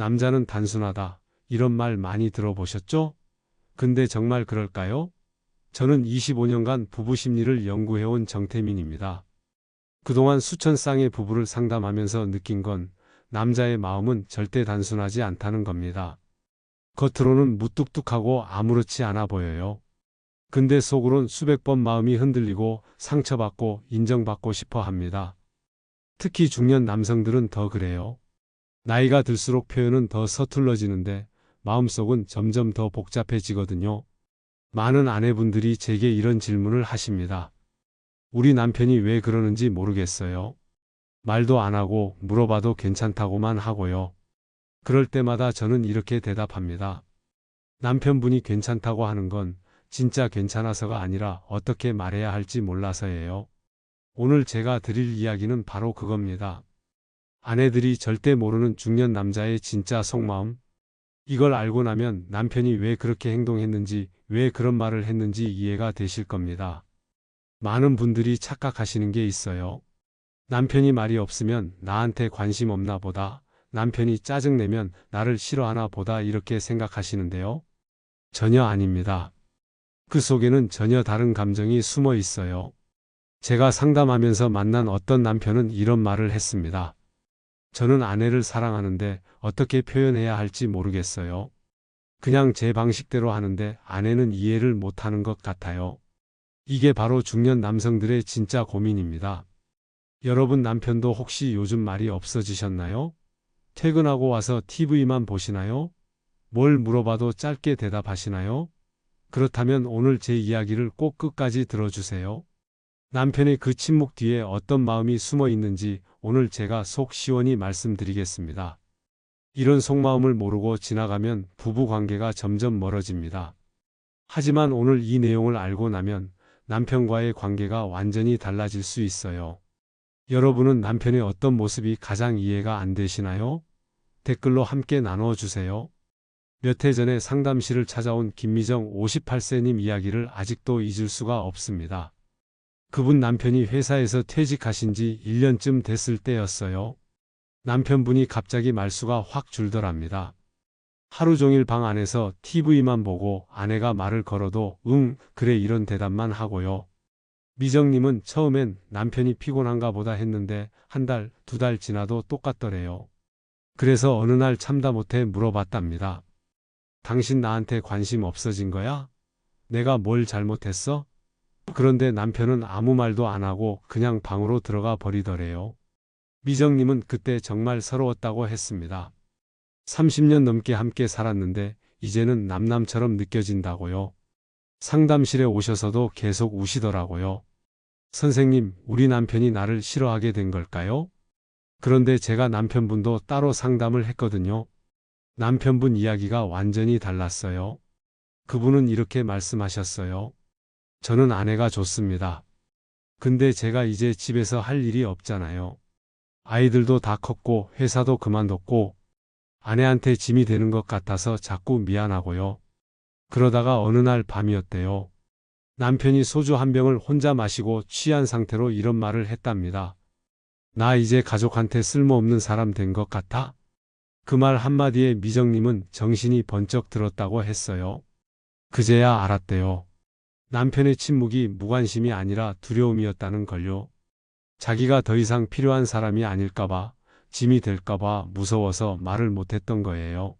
남자는 단순하다. 이런 말 많이 들어보셨죠? 근데 정말 그럴까요? 저는 25년간 부부 심리를 연구해온 정태민입니다. 그동안 수천 쌍의 부부를 상담하면서 느낀 건 남자의 마음은 절대 단순하지 않다는 겁니다. 겉으로는 무뚝뚝하고 아무렇지 않아 보여요. 근데 속으론 수백 번 마음이 흔들리고 상처받고 인정받고 싶어 합니다. 특히 중년 남성들은 더 그래요. 나이가 들수록 표현은 더 서툴러지는데 마음속은 점점 더 복잡해지거든요. 많은 아내분들이 제게 이런 질문을 하십니다. 우리 남편이 왜 그러는지 모르겠어요. 말도 안 하고 물어봐도 괜찮다고만 하고요. 그럴 때마다 저는 이렇게 대답합니다. 남편분이 괜찮다고 하는 건 진짜 괜찮아서가 아니라 어떻게 말해야 할지 몰라서예요. 오늘 제가 드릴 이야기는 바로 그겁니다. 아내들이 절대 모르는 중년 남자의 진짜 속마음. 이걸 알고 나면 남편이 왜 그렇게 행동했는지, 왜 그런 말을 했는지 이해가 되실 겁니다. 많은 분들이 착각하시는 게 있어요. 남편이 말이 없으면 나한테 관심 없나 보다. 남편이 짜증내면 나를 싫어하나 보다 이렇게 생각하시는데요. 전혀 아닙니다. 그 속에는 전혀 다른 감정이 숨어 있어요. 제가 상담하면서 만난 어떤 남편은 이런 말을 했습니다. 저는 아내를 사랑하는데 어떻게 표현해야 할지 모르겠어요. 그냥 제 방식대로 하는데 아내는 이해를 못하는 것 같아요. 이게 바로 중년 남성들의 진짜 고민입니다. 여러분 남편도 혹시 요즘 말이 없어지셨나요? 퇴근하고 와서 TV만 보시나요? 뭘 물어봐도 짧게 대답하시나요? 그렇다면 오늘 제 이야기를 꼭 끝까지 들어주세요. 남편의 그 침묵 뒤에 어떤 마음이 숨어 있는지 오늘 제가 속 시원히 말씀드리겠습니다. 이런 속마음을 모르고 지나가면 부부 관계가 점점 멀어집니다. 하지만 오늘 이 내용을 알고 나면 남편과의 관계가 완전히 달라질 수 있어요. 여러분은 남편의 어떤 모습이 가장 이해가 안 되시나요? 댓글로 함께 나눠주세요. 몇 해 전에 상담실을 찾아온 김미정 58세님 이야기를 아직도 잊을 수가 없습니다. 그분 남편이 회사에서 퇴직하신 지 1년쯤 됐을 때였어요. 남편분이 갑자기 말수가 확 줄더랍니다. 하루 종일 방 안에서 TV만 보고 아내가 말을 걸어도 응, 그래 이런 대답만 하고요. 미정님은 처음엔 남편이 피곤한가 보다 했는데 한 달, 두 달 지나도 똑같더래요. 그래서 어느 날 참다 못해 물어봤답니다. 당신 나한테 관심 없어진 거야? 내가 뭘 잘못했어? 그런데 남편은 아무 말도 안 하고 그냥 방으로 들어가 버리더래요. 미정님은 그때 정말 서러웠다고 했습니다. 30년 넘게 함께 살았는데 이제는 남남처럼 느껴진다고요. 상담실에 오셔서도 계속 우시더라고요. 선생님, 우리 남편이 나를 싫어하게 된 걸까요? 그런데 제가 남편분도 따로 상담을 했거든요. 남편분 이야기가 완전히 달랐어요. 그분은 이렇게 말씀하셨어요. 저는 아내가 좋습니다. 근데 제가 이제 집에서 할 일이 없잖아요. 아이들도 다 컸고 회사도 그만뒀고 아내한테 짐이 되는 것 같아서 자꾸 미안하고요. 그러다가 어느 날 밤이었대요. 남편이 소주 한 병을 혼자 마시고 취한 상태로 이런 말을 했답니다. 나 이제 가족한테 쓸모없는 사람 된 것 같아? 그 말 한마디에 미정님은 정신이 번쩍 들었다고 했어요. 그제야 알았대요. 남편의 침묵이 무관심이 아니라 두려움이었다는 걸요. 자기가 더 이상 필요한 사람이 아닐까봐, 짐이 될까봐 무서워서 말을 못했던 거예요.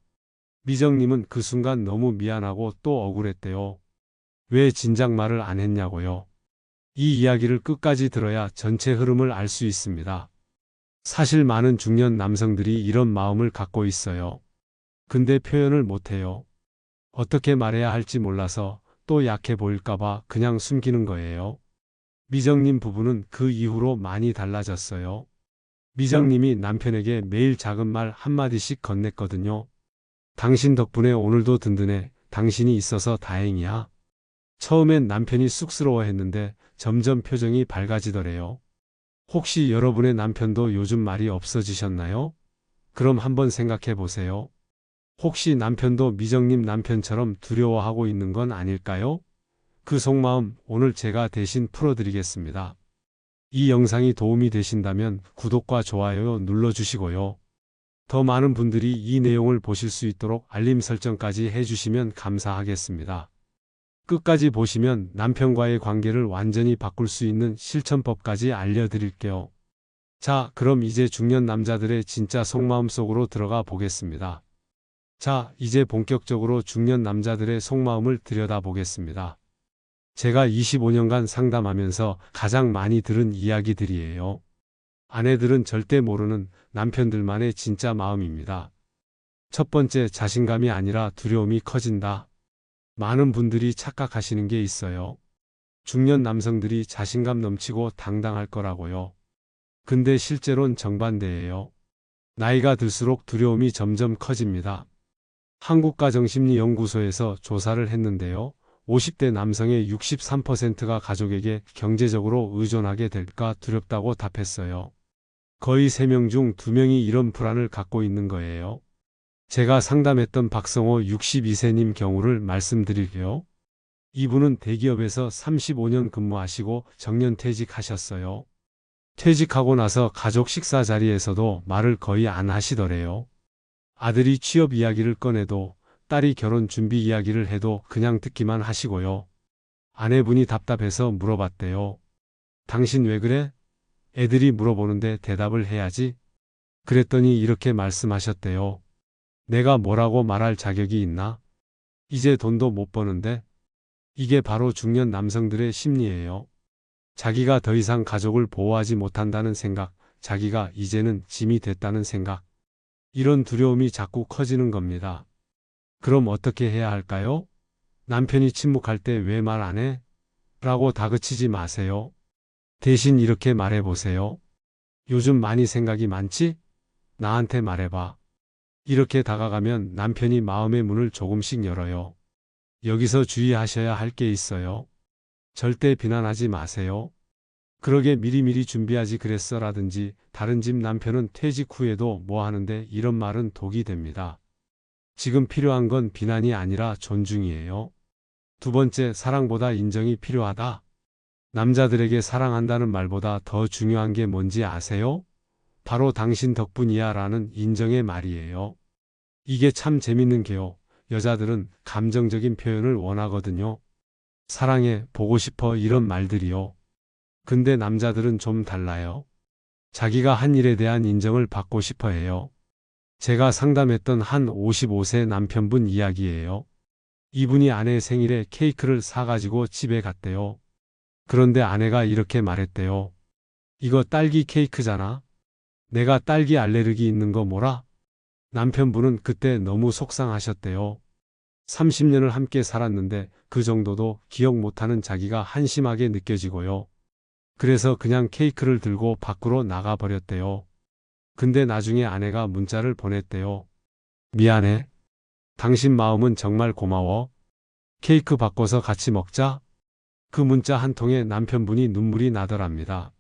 미정님은 그 순간 너무 미안하고 또 억울했대요. 왜 진작 말을 안 했냐고요. 이 이야기를 끝까지 들어야 전체 흐름을 알 수 있습니다. 사실 많은 중년 남성들이 이런 마음을 갖고 있어요. 근데 표현을 못해요. 어떻게 말해야 할지 몰라서 또 약해 보일까봐 그냥 숨기는 거예요. 미정님 부부는 그 이후로 많이 달라졌어요. 미정님이 남편에게 매일 작은 말 한마디씩 건넸거든요. 당신 덕분에 오늘도 든든해. 당신이 있어서 다행이야. 처음엔 남편이 쑥스러워 했는데 점점 표정이 밝아지더래요. 혹시 여러분의 남편도 요즘 말이 없어지셨나요? 그럼 한번 생각해 보세요. 혹시 남편도 미정님 남편처럼 두려워하고 있는 건 아닐까요? 그 속마음 오늘 제가 대신 풀어드리겠습니다. 이 영상이 도움이 되신다면 구독과 좋아요 눌러주시고요. 더 많은 분들이 이 내용을 보실 수 있도록 알림 설정까지 해주시면 감사하겠습니다. 끝까지 보시면 남편과의 관계를 완전히 바꿀 수 있는 실천법까지 알려드릴게요. 자, 그럼 이제 중년 남자들의 진짜 속마음 속으로 들어가 보겠습니다. 자, 이제 본격적으로 중년 남자들의 속마음을 들여다보겠습니다. 제가 25년간 상담하면서 가장 많이 들은 이야기들이에요. 아내들은 절대 모르는 남편들만의 진짜 마음입니다. 첫 번째, 자신감이 아니라 두려움이 커진다. 많은 분들이 착각하시는 게 있어요. 중년 남성들이 자신감 넘치고 당당할 거라고요. 근데 실제론 정반대예요. 나이가 들수록 두려움이 점점 커집니다. 한국가정심리연구소에서 조사를 했는데요. 50대 남성의 63%가 가족에게 경제적으로 의존하게 될까 두렵다고 답했어요. 거의 3명 중 2명이 이런 불안을 갖고 있는 거예요. 제가 상담했던 박성호 62세님 경우를 말씀드릴게요. 이분은 대기업에서 35년 근무하시고 정년 퇴직하셨어요. 퇴직하고 나서 가족 식사 자리에서도 말을 거의 안 하시더래요. 아들이 취업 이야기를 꺼내도 딸이 결혼 준비 이야기를 해도 그냥 듣기만 하시고요. 아내분이 답답해서 물어봤대요. 당신 왜 그래? 애들이 물어보는데 대답을 해야지. 그랬더니 이렇게 말씀하셨대요. 내가 뭐라고 말할 자격이 있나? 이제 돈도 못 버는데? 이게 바로 중년 남성들의 심리예요. 자기가 더 이상 가족을 보호하지 못한다는 생각, 자기가 이제는 짐이 됐다는 생각. 이런 두려움이 자꾸 커지는 겁니다. 그럼 어떻게 해야 할까요? 남편이 침묵할 때 왜 말 안 해? 라고 다그치지 마세요. 대신 이렇게 말해보세요. 요즘 많이 생각이 많지? 나한테 말해봐. 이렇게 다가가면 남편이 마음의 문을 조금씩 열어요. 여기서 주의하셔야 할 게 있어요. 절대 비난하지 마세요. 그러게 미리미리 준비하지 그랬어라든지 다른 집 남편은 퇴직 후에도 뭐 하는데 이런 말은 독이 됩니다. 지금 필요한 건 비난이 아니라 존중이에요. 두 번째, 사랑보다 인정이 필요하다. 남자들에게 사랑한다는 말보다 더 중요한 게 뭔지 아세요? 바로 당신 덕분이야 라는 인정의 말이에요. 이게 참 재밌는 게요. 여자들은 감정적인 표현을 원하거든요. 사랑해, 보고 싶어 이런 말들이요. 근데 남자들은 좀 달라요. 자기가 한 일에 대한 인정을 받고 싶어 해요. 제가 상담했던 한 55세 남편분 이야기예요. 이분이 아내 생일에 케이크를 사가지고 집에 갔대요. 그런데 아내가 이렇게 말했대요. 이거 딸기 케이크잖아. 내가 딸기 알레르기 있는 거 뭐라? 남편분은 그때 너무 속상하셨대요. 30년을 함께 살았는데 그 정도도 기억 못하는 자기가 한심하게 느껴지고요. 그래서 그냥 케이크를 들고 밖으로 나가버렸대요. 근데 나중에 아내가 문자를 보냈대요. 미안해. 당신 마음은 정말 고마워. 케이크 바꿔서 같이 먹자. 그 문자 한 통에 남편분이 눈물이 나더랍니다.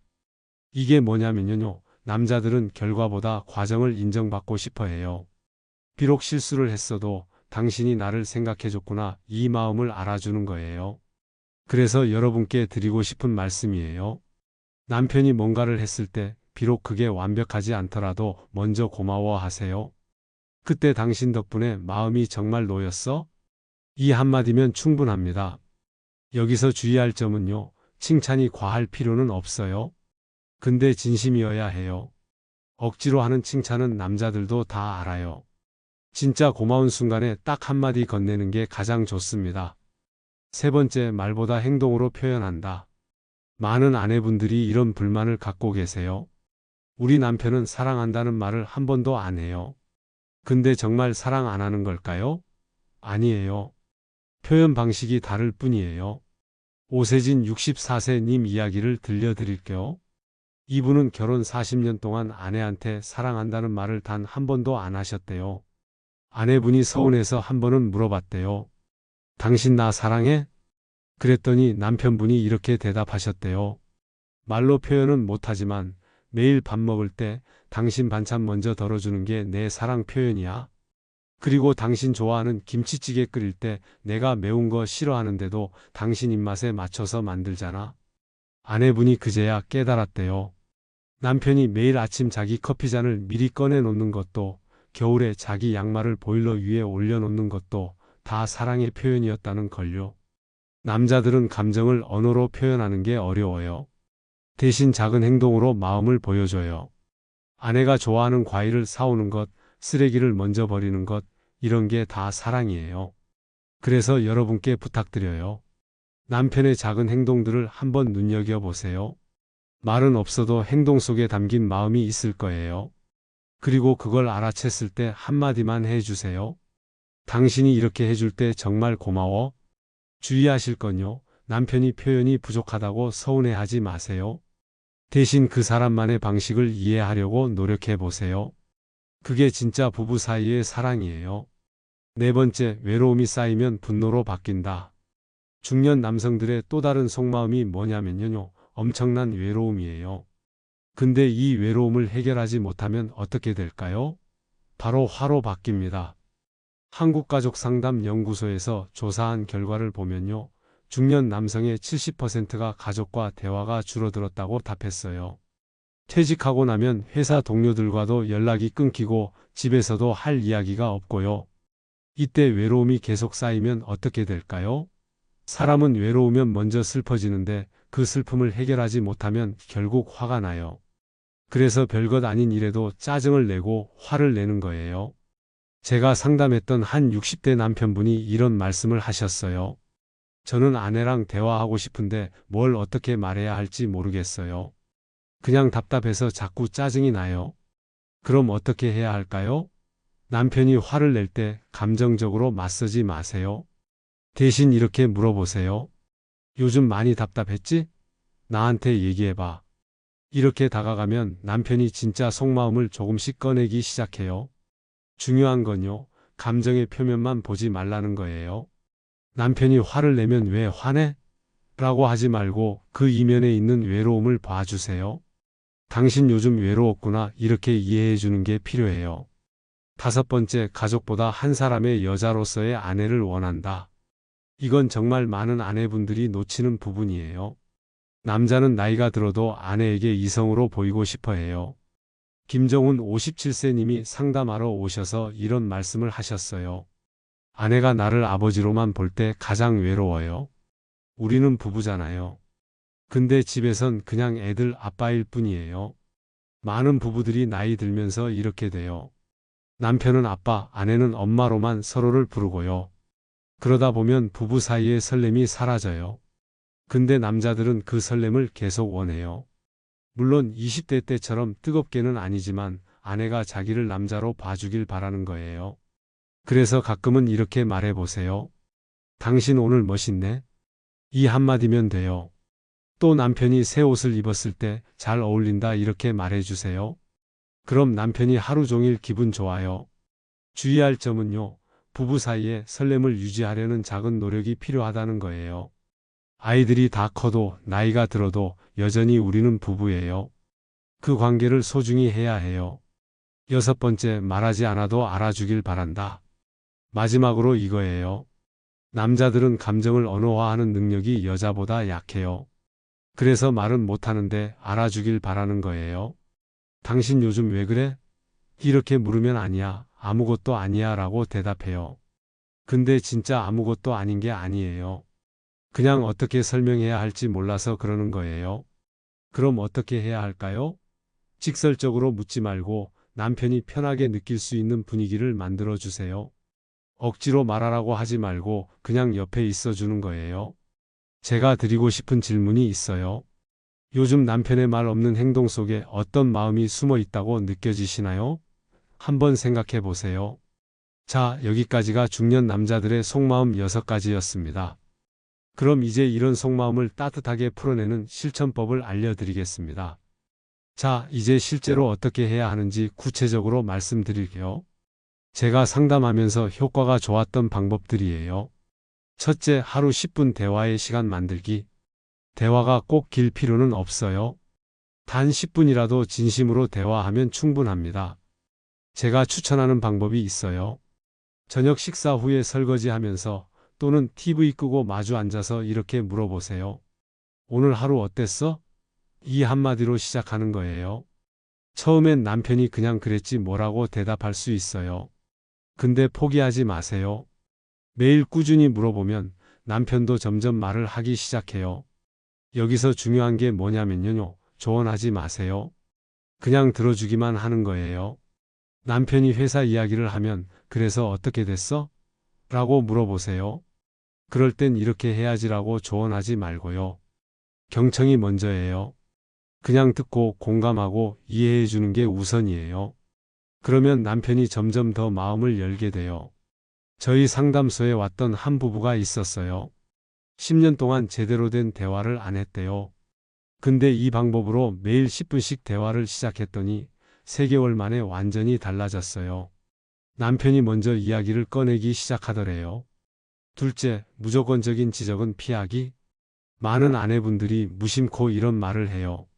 이게 뭐냐면요. 남자들은 결과보다 과정을 인정받고 싶어 해요. 비록 실수를 했어도 당신이 나를 생각해줬구나 이 마음을 알아주는 거예요. 그래서 여러분께 드리고 싶은 말씀이에요. 남편이 뭔가를 했을 때 비록 그게 완벽하지 않더라도 먼저 고마워하세요. 그때 당신 덕분에 마음이 정말 놓였어? 이 한마디면 충분합니다. 여기서 주의할 점은요. 칭찬이 과할 필요는 없어요. 근데 진심이어야 해요. 억지로 하는 칭찬은 남자들도 다 알아요. 진짜 고마운 순간에 딱 한마디 건네는 게 가장 좋습니다. 세 번째, 말보다 행동으로 표현한다. 많은 아내분들이 이런 불만을 갖고 계세요. 우리 남편은 사랑한다는 말을 한 번도 안 해요. 근데 정말 사랑 안 하는 걸까요? 아니에요. 표현 방식이 다를 뿐이에요. 오세진 64세님 이야기를 들려드릴게요. 이분은 결혼 40년 동안 아내한테 사랑한다는 말을 단 한 번도 안 하셨대요. 아내분이 서운해서 한 번은 물어봤대요. 당신 나 사랑해? 그랬더니 남편분이 이렇게 대답하셨대요. 말로 표현은 못하지만 매일 밥 먹을 때 당신 반찬 먼저 덜어주는 게 내 사랑 표현이야. 그리고 당신 좋아하는 김치찌개 끓일 때 내가 매운 거 싫어하는데도 당신 입맛에 맞춰서 만들잖아. 아내분이 그제야 깨달았대요. 남편이 매일 아침 자기 커피잔을 미리 꺼내 놓는 것도 겨울에 자기 양말을 보일러 위에 올려놓는 것도 다 사랑의 표현이었다는 걸요. 남자들은 감정을 언어로 표현하는 게 어려워요. 대신 작은 행동으로 마음을 보여줘요. 아내가 좋아하는 과일을 사오는 것, 쓰레기를 먼저 버리는 것, 이런 게 다 사랑이에요. 그래서 여러분께 부탁드려요. 남편의 작은 행동들을 한번 눈여겨보세요. 말은 없어도 행동 속에 담긴 마음이 있을 거예요. 그리고 그걸 알아챘을 때 한마디만 해주세요. 당신이 이렇게 해줄 때 정말 고마워. 주의하실 건요. 남편이 표현이 부족하다고 서운해하지 마세요. 대신 그 사람만의 방식을 이해하려고 노력해 보세요. 그게 진짜 부부 사이의 사랑이에요. 네 번째, 외로움이 쌓이면 분노로 바뀐다. 중년 남성들의 또 다른 속마음이 뭐냐면요. 엄청난 외로움이에요. 근데 이 외로움을 해결하지 못하면 어떻게 될까요? 바로 화로 바뀝니다. 한국가족상담연구소에서 조사한 결과를 보면요. 중년 남성의 70%가 가족과 대화가 줄어들었다고 답했어요. 퇴직하고 나면 회사 동료들과도 연락이 끊기고 집에서도 할 이야기가 없고요. 이때 외로움이 계속 쌓이면 어떻게 될까요? 사람은 외로우면 먼저 슬퍼지는데 그 슬픔을 해결하지 못하면 결국 화가 나요. 그래서 별것 아닌 일에도 짜증을 내고 화를 내는 거예요. 제가 상담했던 한 60대 남편분이 이런 말씀을 하셨어요. 저는 아내랑 대화하고 싶은데 뭘 어떻게 말해야 할지 모르겠어요. 그냥 답답해서 자꾸 짜증이 나요. 그럼 어떻게 해야 할까요? 남편이 화를 낼 때 감정적으로 맞서지 마세요. 대신 이렇게 물어보세요. 요즘 많이 답답했지? 나한테 얘기해봐. 이렇게 다가가면 남편이 진짜 속마음을 조금씩 꺼내기 시작해요. 중요한 건요, 감정의 표면만 보지 말라는 거예요. 남편이 화를 내면 왜 화내? 라고 하지 말고 그 이면에 있는 외로움을 봐주세요. 당신 요즘 외로웠구나 이렇게 이해해 주는 게 필요해요. 다섯 번째, 가족보다 한 사람의 여자로서의 아내를 원한다. 이건 정말 많은 아내분들이 놓치는 부분이에요. 남자는 나이가 들어도 아내에게 이성으로 보이고 싶어 해요. 김정훈 57세님이 상담하러 오셔서 이런 말씀을 하셨어요. 아내가 나를 아버지로만 볼 때 가장 외로워요. 우리는 부부잖아요. 근데 집에선 그냥 애들 아빠일 뿐이에요. 많은 부부들이 나이 들면서 이렇게 돼요. 남편은 아빠, 아내는 엄마로만 서로를 부르고요. 그러다 보면 부부 사이의 설렘이 사라져요. 근데 남자들은 그 설렘을 계속 원해요. 물론 20대 때처럼 뜨겁게는 아니지만 아내가 자기를 남자로 봐주길 바라는 거예요. 그래서 가끔은 이렇게 말해보세요. 당신 오늘 멋있네? 이 한마디면 돼요. 또 남편이 새 옷을 입었을 때 잘 어울린다 이렇게 말해주세요. 그럼 남편이 하루 종일 기분 좋아요. 주의할 점은요. 부부 사이에 설렘을 유지하려는 작은 노력이 필요하다는 거예요. 아이들이 다 커도 나이가 들어도 여전히 우리는 부부예요. 그 관계를 소중히 해야 해요. 여섯 번째, 말하지 않아도 알아주길 바란다. 마지막으로 이거예요. 남자들은 감정을 언어화하는 능력이 여자보다 약해요. 그래서 말은 못하는데 알아주길 바라는 거예요. 당신 요즘 왜 그래? 이렇게 물으면 아니야. 아무것도 아니야 라고 대답해요. 근데 진짜 아무것도 아닌 게 아니에요. 그냥 어떻게 설명해야 할지 몰라서 그러는 거예요. 그럼 어떻게 해야 할까요? 직설적으로 묻지 말고 남편이 편하게 느낄 수 있는 분위기를 만들어 주세요. 억지로 말하라고 하지 말고 그냥 옆에 있어 주는 거예요. 제가 드리고 싶은 질문이 있어요. 요즘 남편의 말 없는 행동 속에 어떤 마음이 숨어 있다고 느껴지시나요? 한번 생각해 보세요. 자, 여기까지가 중년 남자들의 속마음 6가지였습니다. 그럼 이제 이런 속마음을 따뜻하게 풀어내는 실천법을 알려드리겠습니다. 자, 이제 실제로 어떻게 해야 하는지 구체적으로 말씀드릴게요. 제가 상담하면서 효과가 좋았던 방법들이에요. 첫째, 하루 10분 대화의 시간 만들기. 대화가 꼭 길 필요는 없어요. 단 10분이라도 진심으로 대화하면 충분합니다. 제가 추천하는 방법이 있어요. 저녁 식사 후에 설거지하면서 또는 TV 끄고 마주 앉아서 이렇게 물어보세요. 오늘 하루 어땠어? 이 한마디로 시작하는 거예요. 처음엔 남편이 그냥 그랬지 뭐라고 대답할 수 있어요. 근데 포기하지 마세요. 매일 꾸준히 물어보면 남편도 점점 말을 하기 시작해요. 여기서 중요한 게 뭐냐면요. 조언하지 마세요. 그냥 들어주기만 하는 거예요. 남편이 회사 이야기를 하면 그래서 어떻게 됐어? 라고 물어보세요. 그럴 땐 이렇게 해야지라고 조언하지 말고요. 경청이 먼저예요. 그냥 듣고 공감하고 이해해 주는 게 우선이에요. 그러면 남편이 점점 더 마음을 열게 돼요. 저희 상담소에 왔던 한 부부가 있었어요. 10년 동안 제대로 된 대화를 안 했대요. 근데 이 방법으로 매일 10분씩 대화를 시작했더니 3개월 만에 완전히 달라졌어요. 남편이 먼저 이야기를 꺼내기 시작하더래요. 둘째, 무조건적인 지적은 피하기. 많은 아내분들이 무심코 이런 말을 해요.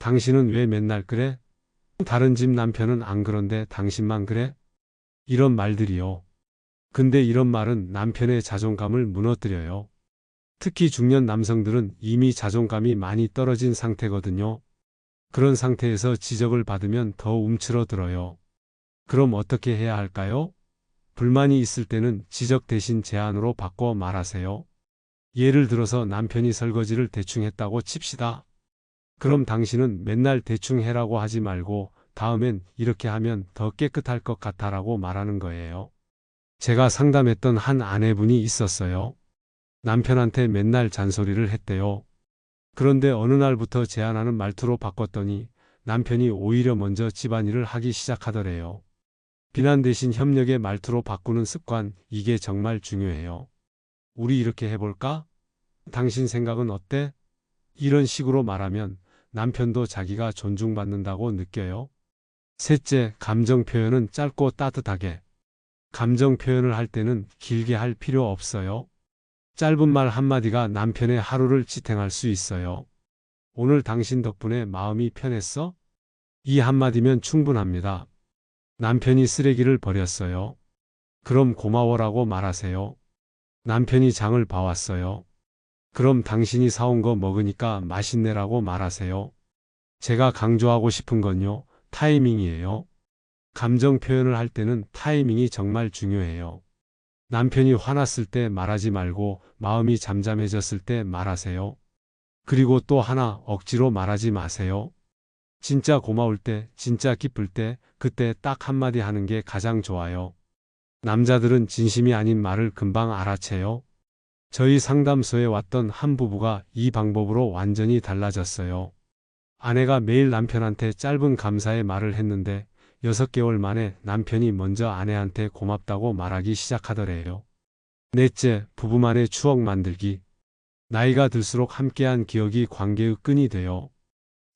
당신은 왜 맨날 그래? 다른 집 남편은 안 그런데 당신만 그래? 이런 말들이요. 근데 이런 말은 남편의 자존감을 무너뜨려요. 특히 중년 남성들은 이미 자존감이 많이 떨어진 상태거든요. 그런 상태에서 지적을 받으면 더 움츠러들어요. 그럼 어떻게 해야 할까요? 불만이 있을 때는 지적 대신 제안으로 바꿔 말하세요. 예를 들어서 남편이 설거지를 대충 했다고 칩시다. 그럼 당신은 맨날 대충 해라고 하지 말고 다음엔 이렇게 하면 더 깨끗할 것 같아라고 말하는 거예요. 제가 상담했던 한 아내분이 있었어요. 남편한테 맨날 잔소리를 했대요. 그런데 어느 날부터 제안하는 말투로 바꿨더니 남편이 오히려 먼저 집안일을 하기 시작하더래요. 비난 대신 협력의 말투로 바꾸는 습관, 이게 정말 중요해요. 우리 이렇게 해볼까? 당신 생각은 어때? 이런 식으로 말하면 남편도 자기가 존중받는다고 느껴요. 셋째, 감정 표현은 짧고 따뜻하게. 감정 표현을 할 때는 길게 할 필요 없어요. 짧은 말 한마디가 남편의 하루를 지탱할 수 있어요. 오늘 당신 덕분에 마음이 편했어? 이 한마디면 충분합니다. 남편이 쓰레기를 버렸어요. 그럼 고마워라고 말하세요. 남편이 장을 봐왔어요. 그럼 당신이 사온 거 먹으니까 맛있네라고 말하세요. 제가 강조하고 싶은 건요, 타이밍이에요. 감정 표현을 할 때는 타이밍이 정말 중요해요. 남편이 화났을 때 말하지 말고 마음이 잠잠해졌을 때 말하세요. 그리고 또 하나 억지로 말하지 마세요. 진짜 고마울 때, 진짜 기쁠 때, 그때 딱 한마디 하는 게 가장 좋아요. 남자들은 진심이 아닌 말을 금방 알아채요. 저희 상담소에 왔던 한 부부가 이 방법으로 완전히 달라졌어요. 아내가 매일 남편한테 짧은 감사의 말을 했는데 6개월 만에 남편이 먼저 아내한테 고맙다고 말하기 시작하더래요. 넷째, 부부만의 추억 만들기. 나이가 들수록 함께한 기억이 관계의 끈이 돼요.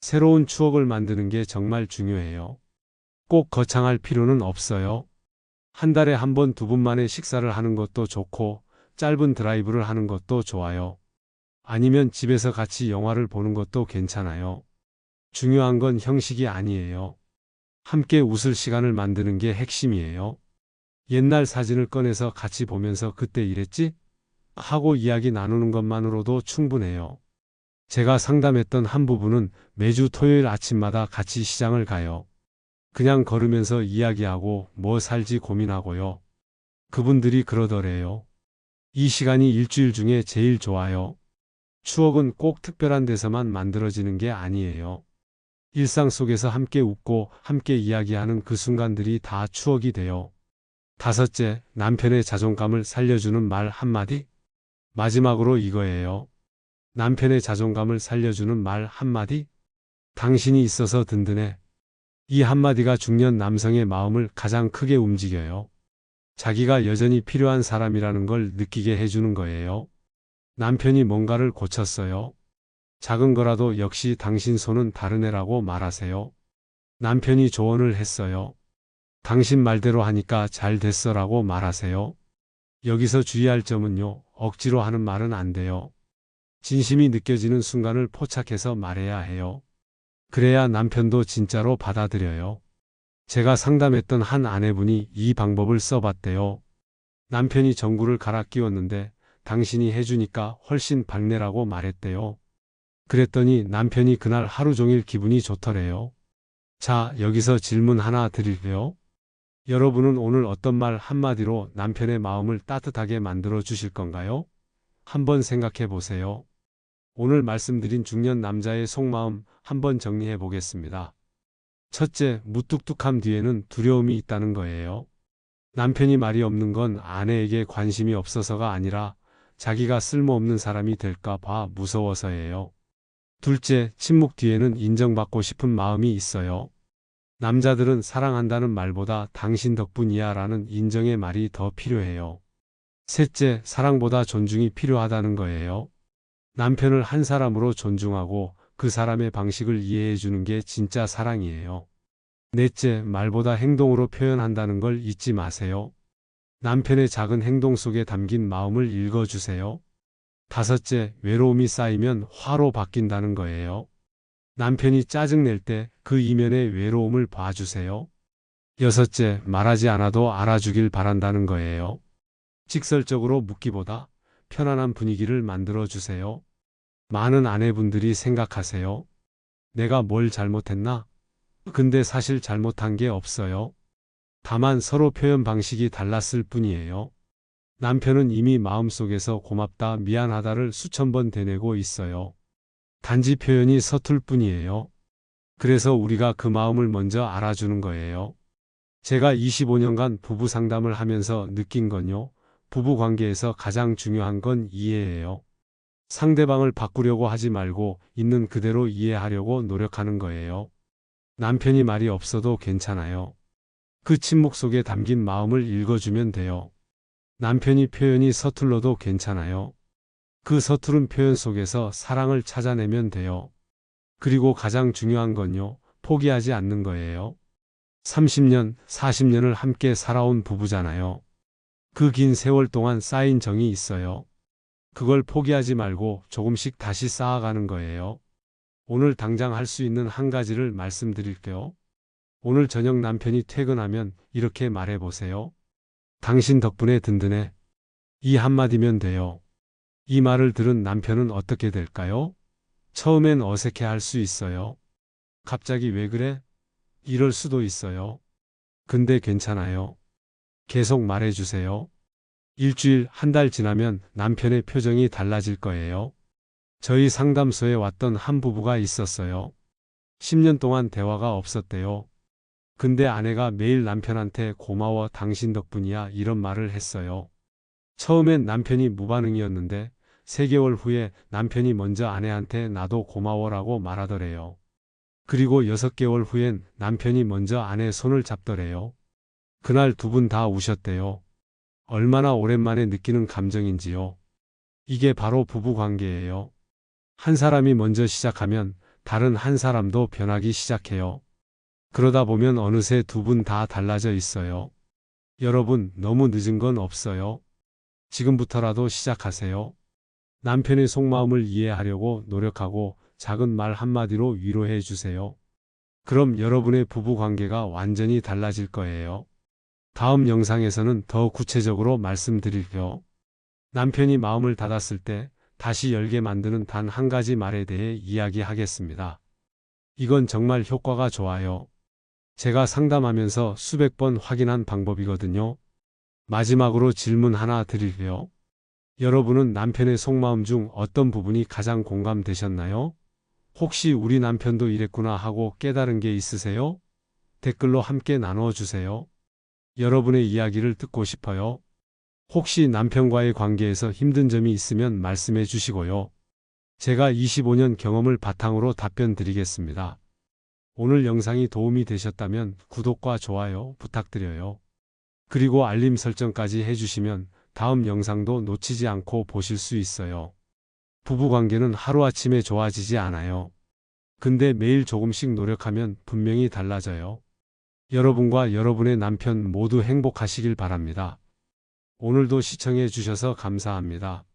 새로운 추억을 만드는 게 정말 중요해요. 꼭 거창할 필요는 없어요. 한 달에 한 번, 두 분 만에 식사를 하는 것도 좋고, 짧은 드라이브를 하는 것도 좋아요. 아니면 집에서 같이 영화를 보는 것도 괜찮아요. 중요한 건 형식이 아니에요. 함께 웃을 시간을 만드는 게 핵심이에요. 옛날 사진을 꺼내서 같이 보면서 그때 이랬지? 하고 이야기 나누는 것만으로도 충분해요. 제가 상담했던 한 부부는 매주 토요일 아침마다 같이 시장을 가요. 그냥 걸으면서 이야기하고 뭐 살지 고민하고요. 그분들이 그러더래요. 이 시간이 일주일 중에 제일 좋아요. 추억은 꼭 특별한 데서만 만들어지는 게 아니에요. 일상 속에서 함께 웃고 함께 이야기하는 그 순간들이 다 추억이 돼요. 다섯째, 남편의 자존감을 살려주는 말 한마디? 마지막으로 이거예요. 남편의 자존감을 살려주는 말 한마디? 당신이 있어서 든든해. 이 한마디가 중년 남성의 마음을 가장 크게 움직여요. 자기가 여전히 필요한 사람이라는 걸 느끼게 해주는 거예요. 남편이 뭔가를 고쳤어요. 작은 거라도 역시 당신 손은 다르네라고 말하세요. 남편이 조언을 했어요. 당신 말대로 하니까 잘 됐어라고 말하세요. 여기서 주의할 점은요, 억지로 하는 말은 안 돼요. 진심이 느껴지는 순간을 포착해서 말해야 해요. 그래야 남편도 진짜로 받아들여요. 제가 상담했던 한 아내분이 이 방법을 써봤대요. 남편이 전구를 갈아 끼웠는데 당신이 해주니까 훨씬 밝네라고 말했대요. 그랬더니 남편이 그날 하루 종일 기분이 좋더래요. 자, 여기서 질문 하나 드릴게요. 여러분은 오늘 어떤 말 한마디로 남편의 마음을 따뜻하게 만들어 주실 건가요? 한번 생각해 보세요. 오늘 말씀드린 중년 남자의 속마음 한번 정리해 보겠습니다. 첫째, 무뚝뚝함 뒤에는 두려움이 있다는 거예요. 남편이 말이 없는 건 아내에게 관심이 없어서가 아니라 자기가 쓸모없는 사람이 될까 봐 무서워서예요. 둘째, 침묵 뒤에는 인정받고 싶은 마음이 있어요. 남자들은 사랑한다는 말보다 당신 덕분이야 라는 인정의 말이 더 필요해요. 셋째, 사랑보다 존중이 필요하다는 거예요. 남편을 한 사람으로 존중하고 그 사람의 방식을 이해해 주는 게 진짜 사랑이에요. 넷째, 말보다 행동으로 표현한다는 걸 잊지 마세요. 남편의 작은 행동 속에 담긴 마음을 읽어주세요. 다섯째, 외로움이 쌓이면 화로 바뀐다는 거예요. 남편이 짜증낼 때 그 이면의 외로움을 봐주세요. 여섯째, 말하지 않아도 알아주길 바란다는 거예요. 직설적으로 묻기보다 편안한 분위기를 만들어 주세요. 많은 아내분들이 생각하세요. 내가 뭘 잘못했나? 근데 사실 잘못한 게 없어요. 다만 서로 표현 방식이 달랐을 뿐이에요. 남편은 이미 마음속에서 고맙다, 미안하다를 수천 번 되뇌고 있어요. 단지 표현이 서툴 뿐이에요. 그래서 우리가 그 마음을 먼저 알아주는 거예요. 제가 25년간 부부 상담을 하면서 느낀 건요. 부부 관계에서 가장 중요한 건 이해예요. 상대방을 바꾸려고 하지 말고 있는 그대로 이해하려고 노력하는 거예요. 남편이 말이 없어도 괜찮아요. 그 침묵 속에 담긴 마음을 읽어주면 돼요. 남편이 표현이 서툴러도 괜찮아요. 그 서투른 표현 속에서 사랑을 찾아내면 돼요. 그리고 가장 중요한 건요, 포기하지 않는 거예요. 30년, 40년을 함께 살아온 부부잖아요. 그 긴 세월 동안 쌓인 정이 있어요. 그걸 포기하지 말고 조금씩 다시 쌓아가는 거예요. 오늘 당장 할 수 있는 한 가지를 말씀드릴게요. 오늘 저녁 남편이 퇴근하면 이렇게 말해보세요. 당신 덕분에 든든해. 이 한마디면 돼요. 이 말을 들은 남편은 어떻게 될까요? 처음엔 어색해 할 수 있어요. 갑자기 왜 그래? 이럴 수도 있어요. 근데 괜찮아요. 계속 말해주세요. 일주일, 한 달 지나면 남편의 표정이 달라질 거예요. 저희 상담소에 왔던 한 부부가 있었어요. 10년 동안 대화가 없었대요. 근데 아내가 매일 남편한테 고마워 당신 덕분이야 이런 말을 했어요. 처음엔 남편이 무반응이었는데 3개월 후에 남편이 먼저 아내한테 나도 고마워라고 말하더래요. 그리고 6개월 후엔 남편이 먼저 아내 손을 잡더래요. 그날 두 분 다 우셨대요. 얼마나 오랜만에 느끼는 감정인지요. 이게 바로 부부 관계예요. 한 사람이 먼저 시작하면 다른 한 사람도 변하기 시작해요. 그러다 보면 어느새 두 분 다 달라져 있어요. 여러분, 너무 늦은 건 없어요. 지금부터라도 시작하세요. 남편의 속마음을 이해하려고 노력하고 작은 말 한마디로 위로해 주세요. 그럼 여러분의 부부 관계가 완전히 달라질 거예요. 다음 영상에서는 더 구체적으로 말씀드릴게요. 남편이 마음을 닫았을 때 다시 열게 만드는 단 한 가지 말에 대해 이야기하겠습니다. 이건 정말 효과가 좋아요. 제가 상담하면서 수백 번 확인한 방법이거든요. 마지막으로 질문 하나 드릴게요. 여러분은 남편의 속마음 중 어떤 부분이 가장 공감되셨나요? 혹시 우리 남편도 이랬구나 하고 깨달은 게 있으세요? 댓글로 함께 나누어 주세요. 여러분의 이야기를 듣고 싶어요. 혹시 남편과의 관계에서 힘든 점이 있으면 말씀해 주시고요. 제가 25년 경험을 바탕으로 답변 드리겠습니다. 오늘 영상이 도움이 되셨다면 구독과 좋아요 부탁드려요. 그리고 알림 설정까지 해주시면 다음 영상도 놓치지 않고 보실 수 있어요. 부부관계는 하루아침에 좋아지지 않아요. 근데 매일 조금씩 노력하면 분명히 달라져요. 여러분과 여러분의 남편 모두 행복하시길 바랍니다. 오늘도 시청해 주셔서 감사합니다.